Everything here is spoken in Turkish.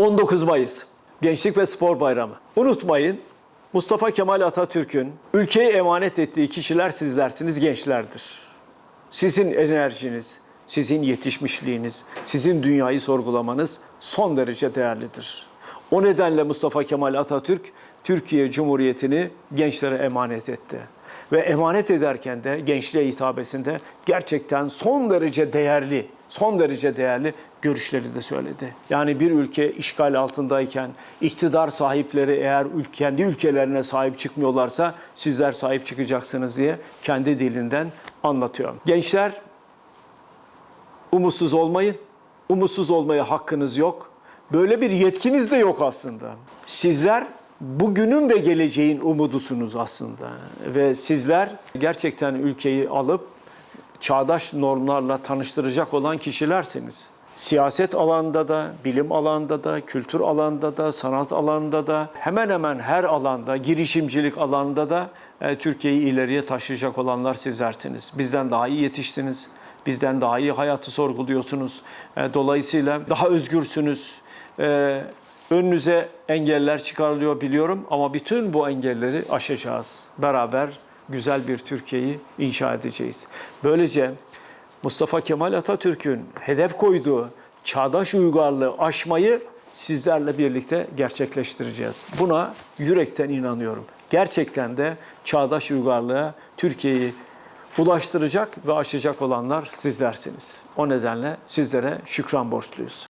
19 Mayıs Gençlik ve Spor Bayramı. Unutmayın Mustafa Kemal Atatürk'ün ülkeyi emanet ettiği kişiler sizlersiniz, gençlerdir. Sizin enerjiniz, sizin yetişmişliğiniz, sizin dünyayı sorgulamanız son derece değerlidir. O nedenle Mustafa Kemal Atatürk Türkiye Cumhuriyeti'ni gençlere emanet etti. Ve emanet ederken de gençliğe hitabesinde gerçekten son derece değerli, son derece değerli görüşleri de söyledi. Yani bir ülke işgal altındayken iktidar sahipleri eğer ül- kendi ülkelerine sahip çıkmıyorlarsa sizler sahip çıkacaksınız diye kendi dilinden anlatıyor. Gençler umutsuz olmayın. Umutsuz olmaya hakkınız yok. Böyle bir yetkiniz de yok aslında. Sizler bugünün ve geleceğin umudusunuz aslında. Ve sizler gerçekten ülkeyi alıp çağdaş normlarla tanıştıracak olan kişilersiniz. Siyaset alanında da, bilim alanında da, kültür alanında da, sanat alanında da, hemen hemen her alanda, girişimcilik alanında da e, Türkiye'yi ileriye taşıyacak olanlar sizlersiniz. Bizden daha iyi yetiştiniz. Bizden daha iyi hayatı sorguluyorsunuz. E, Dolayısıyla daha özgürsünüz. E, Önünüze engeller çıkarılıyor biliyorum ama bütün bu engelleri aşacağız. Beraber güzel bir Türkiye'yi inşa edeceğiz. Böylece Mustafa Kemal Atatürk'ün hedef koyduğu çağdaş uygarlığı aşmayı sizlerle birlikte gerçekleştireceğiz. Buna yürekten inanıyorum. Gerçekten de çağdaş uygarlığa Türkiye'yi ulaştıracak ve aşacak olanlar sizlersiniz. O nedenle sizlere şükran borçluyuz.